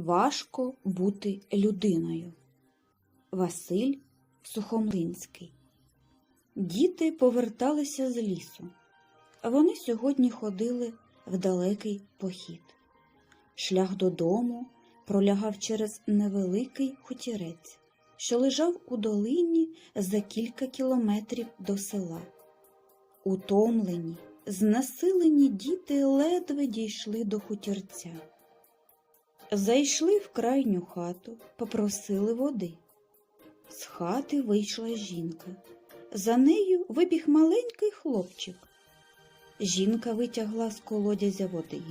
Важко бути людиною. Василь Сухомлинський. Діти поверталися з лісу. Вони сьогодні ходили в далекий похід. Шлях додому пролягав через невеликий хутірець, що лежав у долині за кілька кілометрів до села. Утомлені, знесилені діти ледве дійшли до хутірця. Зайшли в крайню хату, попросили води. З хати вийшла жінка. За нею вибіг маленький хлопчик. Жінка витягла з колодязя води,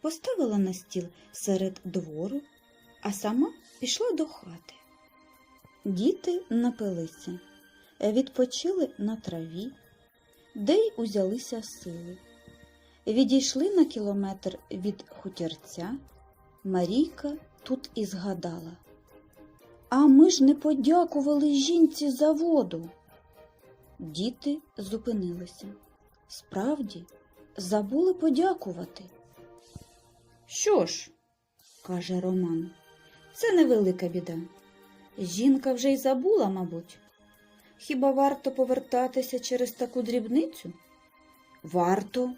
поставила на стіл серед двору, а сама пішла до хати. Діти напилися, відпочили на траві, де й узялися сили. Відійшли на кілометр від хутірця. Марійка тут і згадала. А ми ж не подякували жінці за воду. Діти зупинилися. Справді, забули подякувати. Що ж, каже Роман, це невелика біда. Жінка вже й забула, мабуть. Хіба варто повертатися через таку дрібницю? Варто,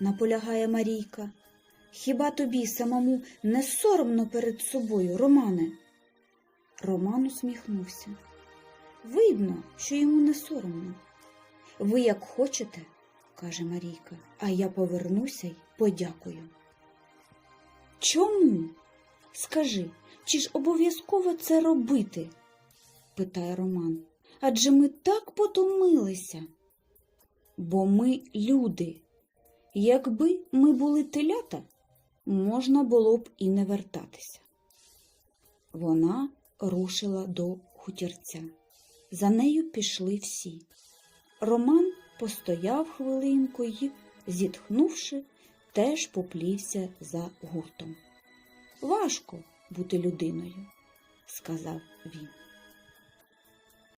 наполягає Марійка. Хіба тобі самому не соромно перед собою, Романе? Роман усміхнувся. Видно, що йому не соромно. Ви як хочете, каже Марійка, а я повернуся й подякую. Чому? Скажи, чи ж обов'язково це робити? питає Роман. Адже ми так потомилися. Бо ми люди. Якби ми були телята, можна було б і не вертатися. Вона рушила до хутірця. За нею пішли всі. Роман постояв хвилинку і, зітхнувши, теж поплівся за гуртом. Важко бути людиною, сказав він.